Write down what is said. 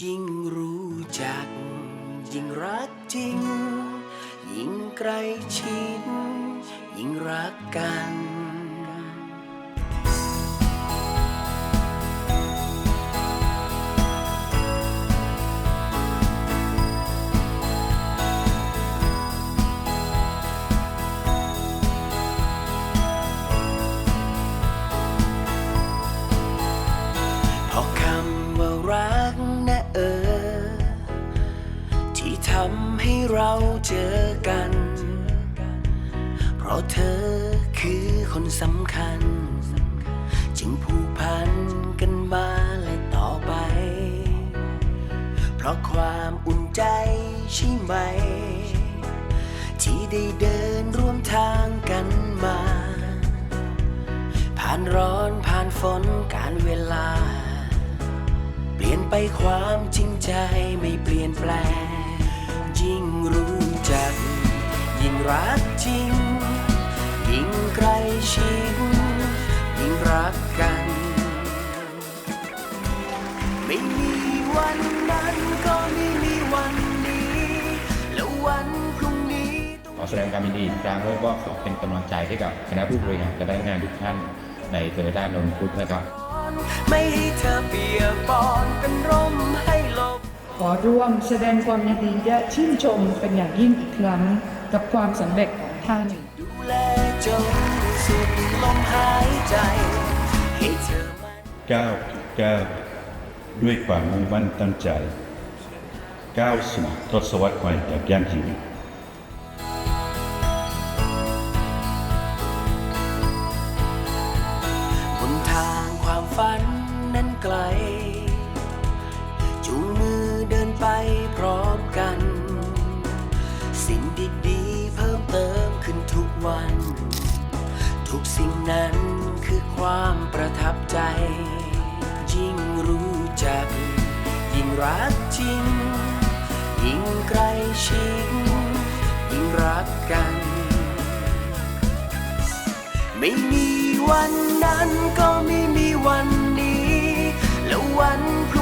ยิ่งรู้จัก ยิ่งรักจริง ยิ่งใกล้ชิดยิ่งรักกันำให้เราเจอกัน เพราะเธอคือคนสำคัญ จึงผูกพันกันมาและต่อไป เพราะความอุ่นใจใช่ไหม ที่ได้เดินร่วมทางกันมา ผ่านร้อนผ่านฝนการเวลา เปลี่ยนไปความจริงใจไม่เปลี่ยนแปลง ยิ่งรู้จัก ยิ่งรักจริง ยิ่งใกล้ชิดยิ่งรักกัน ไม่มีวันนั้นก็ไม่มีวันนี้ แล้ววันพรุ่งนี้ต้องขอแสดงความยินดีอีกครั้งแล้วก็ขอเป็นกำลังใจให้กับคณะผู้บริหารและพนักงานทุกท่านในโตโยต้านนท์พุทธนะครับ ไม่ให้เธอเปียกปอนเป็นร่มให้หลบข อร่วมแสดงความยินดีและชื่นชมเป็นอย่างยิ่งอีกครั้งกับความสำเร็จของท่านดูแลจนสุดลมหายใจให้เธอมันก้าวก้าวด้วยความมุ่งมั่นตั้งใจก้าวสู่ทศวรรษใหม่อย่างยั่งยืน สิ่งนั้นคือความประทับใจ ยิ่งรู้จัก ยิ่งรักจริง ยิ่งใกล้ชิดยิ่งรักกัน ไม่มีวันนั้นก็ไม่มีวันนี้ แล้ววันพรุ่ง